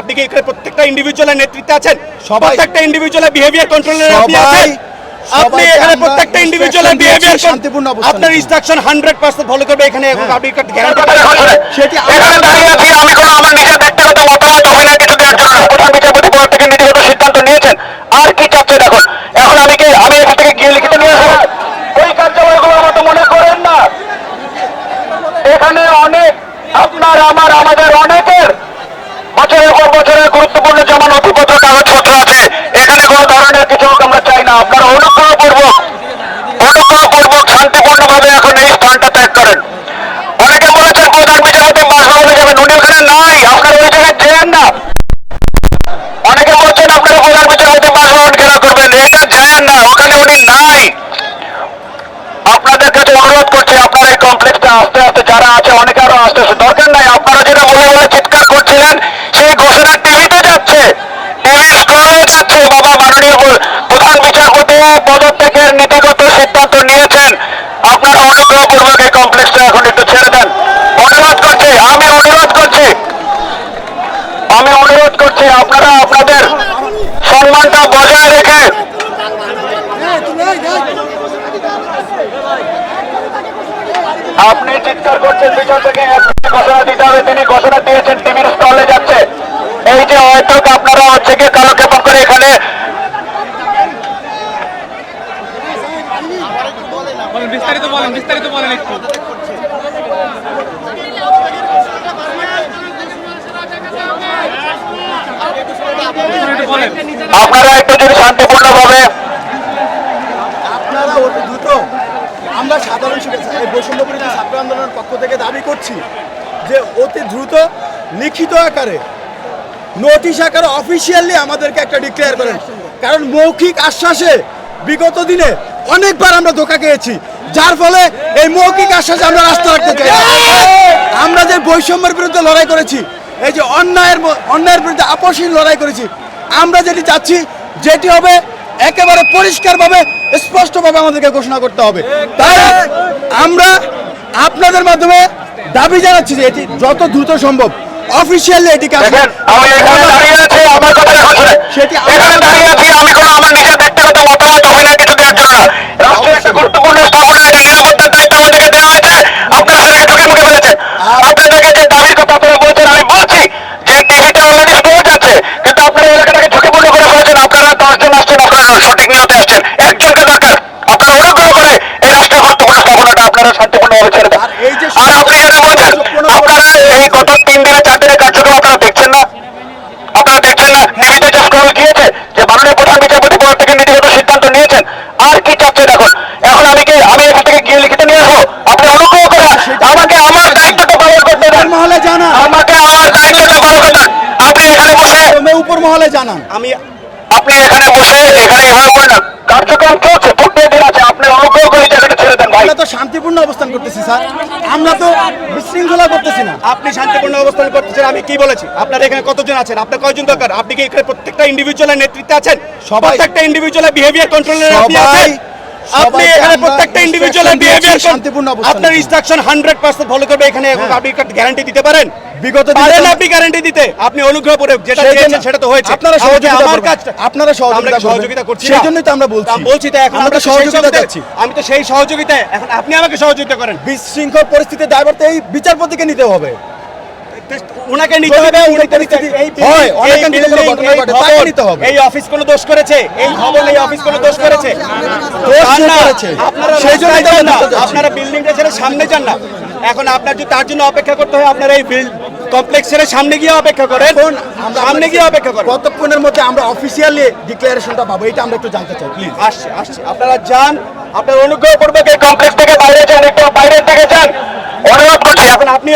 আপনি কি এখানে প্রত্যেকটা ইন্ডিভিজুয়ালের নেতৃত্বে আছেন? প্রত্যেকটা ইন্ডিভিজুয়ালের বিহেভিয়ার কন্ট্রোলার আপনি আছেন? আপনি এখানে প্রত্যেকটা ইন্ডিভিজুয়ালের বিহেভিয়ার শান্তিপূর্ণ অবস্থানে। আপনার ইনস্ট্রাকশন 100% ফলো করবে এখানে এখন আপনি গ্যারান্টি সেটি এখানে দাঁড়িয়ে আছি আমি কোনো আমার নিজের ব্যক্তিগত মতামত অভিনয় কিছু দেওয়ার জন্য না। প্রধান বিচারপতি পদ থেকে নীতিগত সিদ্ধান্ত নিয়েছেন আর কি চাচ্ছে দেখুন এখন আমি কি আমি এখান থেকে গিয়ে লিখিত নিয়ে আসব ওই কার্যালয়গুলোর মতো মনে করেন না এখানে অনেক আপনার আমার আমাদের অনেকের বছরের পর বছরের গুরুত্বপূর্ণ যেমন নথিপত্র কাগজপত্র আছে এখানে কোনো ধরনের কিছু আমরা চাই না আপনারা অনুগ্রহপূর্বক অনুগ্রহপূর্বক শান্তিপূর্ণভাবে এখন এই স্থানটা ত্যাগ করেন অনেকে বলেছেন প্রধান বিচারপতি বাসভবনে যাবেন উনি ওখানে নাই আপনারা ওই জায়গায় যেন না অনেকে বলছেন আপনারা প্রধান বিচারপতি বাসভবন ঘেরা করবেন এটা যায় না ওখানে উনি নাই আপনাদের কাছে অনুরোধ করছি আপনারা এই কমপ্লেক্সটা আস্তে আস্তে যারা আছে অনেকে আরও আস্তে আস্তে দরকার নাই আপনারা যেটা বলে বলে চিৎকার করছিলেন সেই ঘোষণা টিভিতে যাচ্ছে টিভি স্ক্রলে যাচ্ছে বাবা মাননীয় প্র- প্রধান বিচারপতি পদত্যাগের নীতিগত সিদ্ধান্ত নিয়েছেন আপনারা অনুগ্রহপূর্বক এই কমপ্লেক্সটা এখন একটু ছেড়ে দেন অনুরোধ করছি আমি অনুরোধ করছি আমি অনুরোধ করছি আপনারা আপনাদের সম্মানটা বজায় রেখে আপনি চিৎকার করছেন, পিছন থেকে ঘোষণা দিতে হবে, তিনি ঘোষণা দিয়েছেন টিভির স্টলে যাচ্ছে। এই যে হয়তো আপনারা হচ্ছে কি কালক্ষেপণ করে এখানে বিস্তারিত বিস্তারিত আপনারা একটু যদি শান্তিপূর্ণভাবে আপনারা অতি দ্রুত আমরা সাধারণ শিক্ষা ছাত্র আন্দোলনের পক্ষ থেকে দাবি করছি যে অতি দ্রুত, লিখিত আকারে, নোটিশ আকারে অফিসিয়ালি আমাদেরকে একটা ডিক্লেয়ার করেন। কারণ মৌখিক আশ্বাসে বিগত দিনে অনেকবার আমরা ধোকা খেয়েছি। যার ফলে এই মৌখিক আশ্বাসে আমরা রাস্তা রাখতে চাই। আমরা যে বৈষম্যের বিরুদ্ধে লড়াই করেছি, এই যে অন্যায়ের অন্যায়ের বিরুদ্ধে আপসহীন লড়াই করেছি, আমরা যেটি চাচ্ছি, যেটি হবে একেবারে পরিষ্কারভাবে স্পষ্টভাবে আমাদেরকে ঘোষণা করতে হবে। তাই আমরা আপনাদের মাধ্যমে দাবি জানাচ্ছি যে এটি যত দ্রুত সম্ভব অফিসিয়ালি এটি সেটি আমি কোনো আমার নিজের ব্যক্তিগত মতামত অভিনয় কিছু দেওয়ার জন্য না রাষ্ট্রের একটা গুরুত্বপূর্ণ স্থাপনা এটা নিরাপত্তার দায়িত্ব আমাদেরকে দেওয়া হয়েছে আপনারা সেটাকে ঢুকে মুখে ফেলেছেন আপনাদেরকে যে দাবির কথা আপনারা বলছেন আমি বলছি যে টিভিতে অলরেডি স্টোর আছে কিন্তু আপনারা এলাকাটাকে ঝুঁকিপূর্ণ করে ফেলেছেন আপনারা দশজন আসছেন আপনারা সঠিক নিয়তে আসছেন একজনকে দরকার আপনারা অনুগ্রহ করে এই রাষ্ট্রের গুরুত্বপূর্ণ স্থাপনাটা আপনারা শান্তিপূর্ণভাবে ছেড়ে দেন আর এই যে আর আপনি যেটা বলছেন আপনারা এই গত তিন দিনে চার দিনের কার্যক্রম আপনারা দেখছেন না আপনারা দেখছেন না টিভিতে যে স্ক্রল গিয়েছে যে মাননীয় প্রধান বিচারপতি পদ থেকে নীতিগত সিদ্ধান্ত নিয়েছেন আর কি চাচ্ছে দেখুন এখন আমি কি আমি এখান থেকে গিয়ে লিখিত নিয়ে আসব আপনি অনুগ্রহ করে আমাকে আমার দায়িত্বটা পালন করতে দেন মহলে জানান আমাকে আমার দায়িত্বটা পালন করতে দেন আপনি এখানে বসে তুমি উপর মহলে জানান। আমি আপনি এখানে বসে এখানে কার্যক্রম চলছে আছে আপনি অনুগ্রহ করে জায়গাটা ছেড়ে দেন ভাই। আমরা তো শান্তিপূর্ণ অবস্থান করতেছি স্যার। আমরা তো বিশৃঙ্খলা করতেছি না। আপনি শান্তিপূর্ণ অবস্থান করতেছেন আমি কি বলেছি? আপনার এখানে কতজন আছেন? আপনার কয়জন দরকার? আপনি কি এখানে প্রত্যেকটা ইন্ডিভিজুয়ালের নেতৃত্বে আছেন? সবাই- প্রত্যেকটা ইন্ডিভিজুয়ালের বিহেভিয়ার কন্ট্রোলার আপনি আছেন? আপনি এখানে প্রত্যেকটা ইন্ডিভিজুয়ালের বিহেভিয়ার শান্তিপূর্ণ অবস্থানে। আপনার ইনস্ট্রাকশন 100% ফলো করবে এখানে এখন আপনি গ্যারান্টি দিতে পারেন? বিগত পারেন আপনি গ্যারান্টি দিতে। আপনি অনুগ্রহ করে যেটা জন্য- সেটা তো হয়েছে। আপনারা সহযোগিতা আমার। কাজটা আপনারা সহযোগিতা সহযোগিতা করছি সেই জন্যই তো আমরা বলছি। বলছি তো এখন আমরা সহযোগিতা চাচ্ছি। আমি তো সেই সহযোগিতায় এখন আপনি আমাকে সহযোগিতা করেন। বিশৃঙ্খল পরিস্থিতির দায়ভার তো এই বিচারপতিকে নিতে হবে। ওনাকে নিতে হবে এই হয়, অফিস কোনো দোষ করেছে? এই ভবন এই অফিস কোনো দোষ করেছে? আপনারা বিল্ডিংটা ছেড়ে সামনে যান না। এখন আপনার যদি তার জন্য অপেক্ষা করতে হয় আপনারা এই কমপ্লেক্স ছেড়ে সামনে গিয়ে অপেক্ষা করেন। সামনে গিয়ে অপেক্ষা করেন। কতক্ষণের মধ্যে আমরা অফিসিয়ালি ডিক্লারেশনটা পাবো এটা আমরা একটু জানতে চাই প্লিজ আসছে আসছে। আপনারা যান আপনারা অনুগ্রহ করবে এই কমপ্লেক্স থেকে বাইরে যান একটু বাইরে থেকে যান।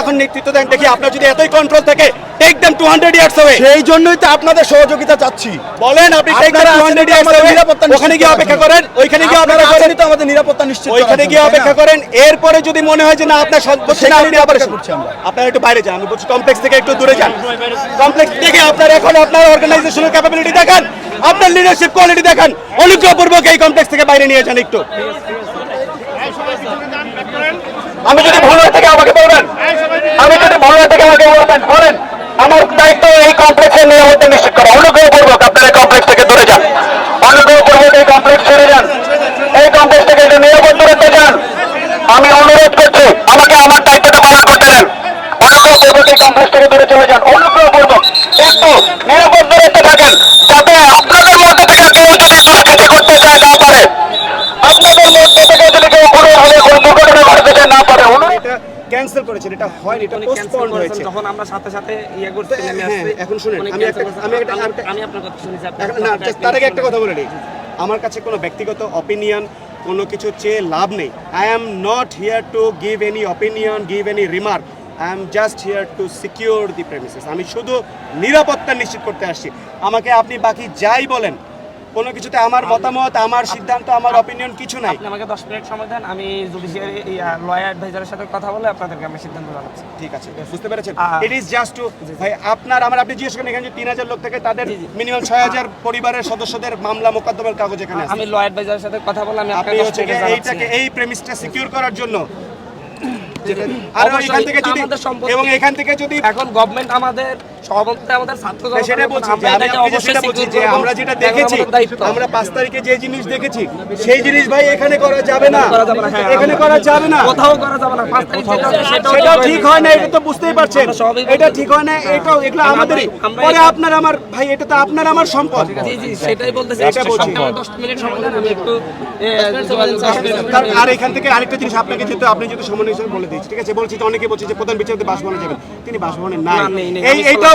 এখন নেতৃত্ব দেন দেখি আপনার যদি এতই কন্ট্রোল থাকে take them two hundred years হবে সেই জন্যই তো আপনাদের সহযোগিতা চাচ্ছি। বলেন আপনি টেক দেম আপনারা টু আছেন হান্ড্রেড তো ইয়ার্স আমাদের হবে নিরাপত্তা ওখানে গিয়ে অপেক্ষা করেন ওইখানে গিয়ে আপনারা করেন। তো আমাদের নিরাপত্তা নিশ্চিত ওইখানে গিয়ে অপেক্ষা করেন এরপরে যদি মনে হয় যে না আপনার সন্তোষ না আপনি আবার অপেক্ষা করছি আমরা। আপনারা একটু বাইরে যান আমি বলছি কমপ্লেক্স থেকে একটু দূরে যান। কমপ্লেক্স থেকে আপনার এখন আপনার অর্গানাইজেশনের ক্যাপাবিলিটি দেখান আপনার লিডারশিপ কোয়ালিটি দেখান। অনুগ্রহপূর্বক এই কমপ্লেক্স থেকে বাইরে নিয়ে যান একটু। আমি যদি ভুল হয়ে থাকে আমাকে বলবেন। আমি যদি ভুল হয়ে থাকে আমাকে বলবেন। বলেন, আমার দায়িত্ব এই কমপ্লেক্সের নিরাপত্তা নিশ্চিত করা। অনুগ্রহপূর্বক আপনারা এই কমপ্লেক্স থেকে দূরে যান অনুগ্রহপূর্বক এই কমপ্লেক্স ছেড়ে যান এই কমপ্লেক্স থেকে একটু নিরাপদ দূরত্বে যান আমি অনুরোধ করছি আমাকে আমার দায়িত্বটা পালন করতে দেন অনুগ্রহপূর্বক এই কমপ্লেক্স থেকে দূরে চলে যান অনুগ্রহপূর্বক একটু নিরাপদ দূরত্বে থাকেন যাতে আপনাদের মধ্যে থেকে কেউ যদি দুষ্কৃতি করতে চায় না পারে আপনাদের মধ্যে থেকে যদি কেউ কোনো ভাবে কোনো দুর্ঘটনা ঘটাতে চায় না পারে অনুরোধ এটা ক্যান্সেল করেছেন এটা হয়নি এটা পোস্টপোন হয়েছে। যখন আমরা সাথে সাথে ইয়ে করতে নেমে হ্যাঁ, এখন শুনেন, আমি একটা- আমি একটা- আমি- আপনার কথা শুনেছি না তার আগে একটা কথা বলে নিই আমার কাছে কোনো ব্যক্তিগত অপিনিয়ন কোনো কিছু চেয়ে লাভ নেই। I am not here to give any opinion give any remark I am just here to secure the premises আমি শুধু নিরাপত্তা নিশ্চিত করতে আসছি। আমাকে আপনি বাকি যাই বলেন কোনো কিছুতে আমার মতামত আমার সিদ্ধান্ত আমার অপিনিয়ন কিছু নাই। আপনি আমাকে দশ মিনিট সময় দেন আমি জুডিশিয়ারি লয়ার অ্যাডভাইজারের সাথে কথা বলে আপনাদেরকে আমি সিদ্ধান্ত জানাচ্ছি। ঠিক আছে বুঝতে পেরেছেন? ইট ইজ জাস্ট টু ভাই আপনার আমার আপনি জিজ্ঞেস করেন এখানে যে তিন হাজার লোক থেকে তাদের মিনিমাম ছয় হাজার পরিবারের সদস্যদের মামলা মোকদ্দমার কাগজ এখানে আছে। আমি লয়ার অ্যাডভাইজারের সাথে কথা বলে আমি আপনাকে হচ্ছে এইটাকে এই প্রেমিসটা সিকিউর করার জন্য। আর এখান থেকে যদি এবং এখান থেকে যদি এখন গভর্নমেন্ট আমাদের আমাদের সেটা বলছি যে। আমরা যেটা দেখেছি আমরা পাঁচ তারিখে যে জিনিস দেখেছি সেই জিনিস ভাই এখানে করা যাবে না। করা যাবে না, এখানে করা যাবে না। কোথাও করা যাবে না পাঁচ তারিখ সেটাও সেটাও ঠিক ঠিক হয় না এটা তো বুঝতেই পারছেন। এটা ঠিক হয় না এটাও এগুলো আমাদেরই। পরে আপনার আমার ভাই এটা তো আপনার আমার সম্পদ। জি জি সেটাই বলতেছি। এটা বলছি। আমার দশ মিনিট সময় আমি একটু এ, যোগাযোগ করছি। কারণ আর এখান থেকে আরেকটা জিনিস আপনাকে যেহেতু আপনি যেহেতু সমন্বয় হিসেবে বলে দিয়েছি ঠিক আছে বলছি তো অনেকে বলছে যে প্রধান বিচারপতি বাসভবনে যাবেন। তিনি বাসভবনে নাই। এই এইটাও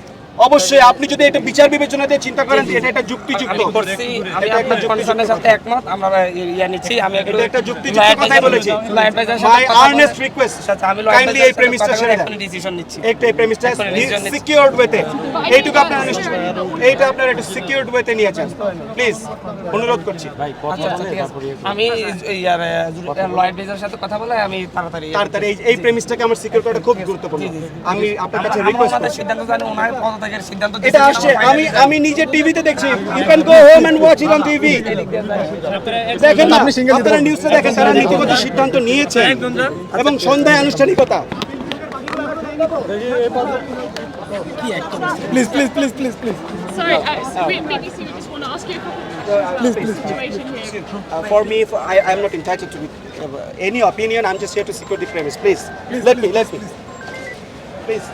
অবশ্যই আপনি যদি এটা বিচার বিবেচনা দিয়ে চিন্তা করেন যে এটা একটা যুক্তিযুক্ত আমি এটা একটা যুক্তিযুক্ত। সাথে একমত আমরা ইয়া নিচ্ছি আমি একটু এটা একটা যুক্তিযুক্ত কথাই বলেছি। মাই আর্নেস্ট রিকোয়েস্ট আচ্ছা, আমি কাইন্ডলি এই প্রেমিসটা কথা ছেড়ে দেন। decision নিচ্ছি। একটা এই প্রেমিসটা। সিকিউরড ওয়েতে এইটুকু আপনারা নিশ্চয় এইটা আপনারা একটু সিকিউরড ওয়েতে নিয়েছেন প্লিজ অনুরোধ করছি। আচ্ছা আচ্ছা ঠিক আছে। আমি ইয়ার লয়ার অ্যাডভাইজারের সাথে কথা বলে আমি তাড়াতাড়ি তাড়াতাড়ি এই প্রেমিসটাকে আমার সিকিউর করাটা খুব গুরুত্বপূর্ণ। আমি আপনার কাছে রিকোয়েস্ট ওনাদের সিদ্ধান্ত জানি ওনার সিদ্ধান্ত এটা আসছে আমি আমি নিজে টিভিতে দেখছি you can go home and watch it on TV দেখেন না আপনারা নিউজে দেখেন তারা নীতিগত সিদ্ধান্ত নিয়েছেন এবং সন্ধ্যায় আনুষ্ঠানিকতা please please please please please Sorry, uh, BBC, we just want to ask you a couple of questions about the situation here. Uh, for me, for, I I am not entitled to uh, any opinion. I'm just here to secure the premise. Please, let me, let me. Please.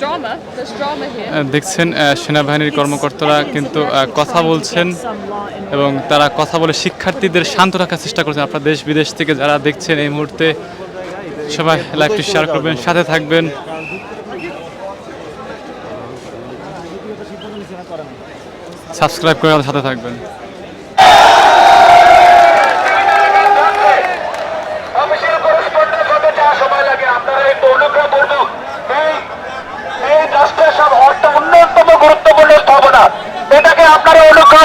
Drama, there's drama here. দেখছেন সেনাবাহিনীর কর্মকর্তারা কিন্তু কথা বলছেন এবং তারা কথা বলে শিক্ষার্থীদের শান্ত রাখার চেষ্টা করছেন। আপনার দেশ বিদেশ থেকে যারা দেখছেন এই মুহূর্তে সবাই লাইভটি শেয়ার করবেন সাথে থাকবেন। সাবস্ক্রাইব করে সাথে থাকবেন। ಸರ್ಕಾರ